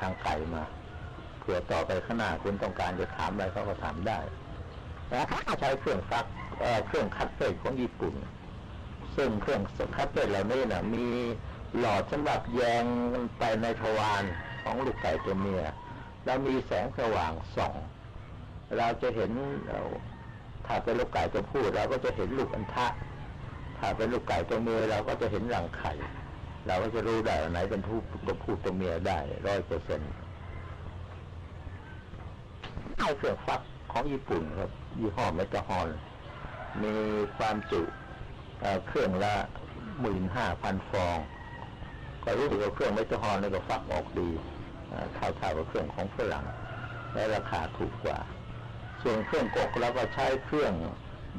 ทางไก่มาเผื่อต่อไปข้างหน้าคุณต้องการจะถามอะไรเขาก็ถามได้นะใช้เครื่องฟักเอ่อเครื่องคัดเศษของญี่ปุ่น ซึ่งเครื่องคัดเศษเหล่านี้นะมีหลอดสำหรับแยงไปในทวารของลูกไก่ตัวเมียแล้วมีแสงสว่างส่อง เราจะเห็นเอ่อถ้าเป็นลูกไก่ตัวผู้เราก็จะเห็นลูกอัณฑะถ้าเป็นลูกไก่ตัวเมียเราก็จะเห็นรังไข่ เราก็จะรู้ได้ว่าไหนเป็นผู้ตัวผู้ตัวเมียได้ร้อยเปอร์เซ็นต์เอาเครื่องฟักของญี่ปุ่นครับยี่ห้อเมตาฮอนมีความจุเเครื่องละหมื่นห้าพันฟอง ก็รู้สึกว่าเครื่องเมตาฮอนนี่ก็ฟักออกดีเอ่อเท่าๆกับเครื่องของฝรั่งและราคาถูกกว่า ส่วนเครื่องกกเราก็ใช้เครื่อง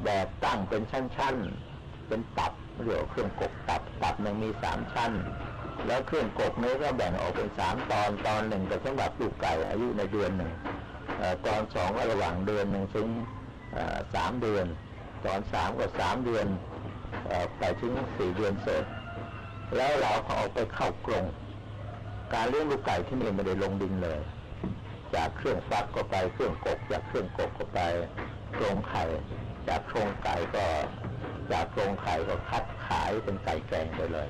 แบบตั้งเป็นชั้นๆ เป็นตับเรียกว่าเครื่องกกตับตับหนึ่งมีสามชั้น แล้วเครื่องกกนี้ก็แบ่งออกเป็นสามตอนตอนหนึ่งก็สำหรับลูกไก่อายุในเดือนหนึ่งตอนสองก็ระหว่างเดือนหนึ่งถึงสามเดือน ตอนสามก็สามเดือนไปถึงสี่เดือนเศษแล้วเราก็เอาไปเข้ากรงการเลี้ยงลูกไก่ที่นี่ไม่ได้ลงดินเลย จากเครื่องฟักก็ไปเครื่องกก จากเครื่องกกก็ไปโครงไข่ จากโครงไก่ก็ จากโครงไข่ก็คัดขายเป็นไก่แกงไปเลย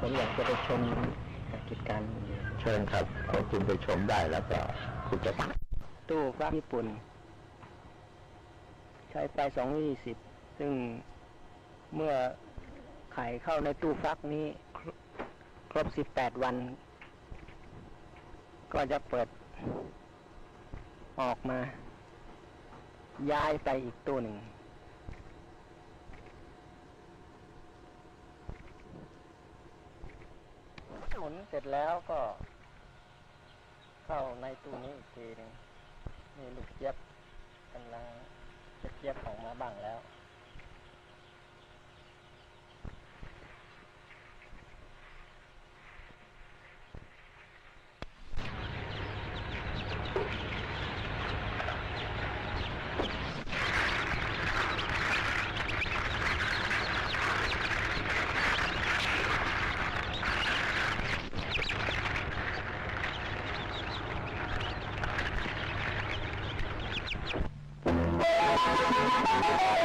ผมอยากจะไปชมกิจการเชิญครับขอคุณไปชมได้แล้วก็คุณจะตู้ฟักญี่ปุ่น ใช้ไปสองยี่สิบซึ่งเมื่อไข่เข้าในตู้ฟักนี้ ครบครบสิบแปดวัน ก็จะเปิด ออกมา ย้ายไปอีกตู้หนึ่ง หมุน เสร็จแล้วก็ เข้าในตู้นี้อีกทีหนึ่งมีลูกเจี๊ยบกำลังจะเจี๊ยบออกมาบ้างแล้ว Thank you.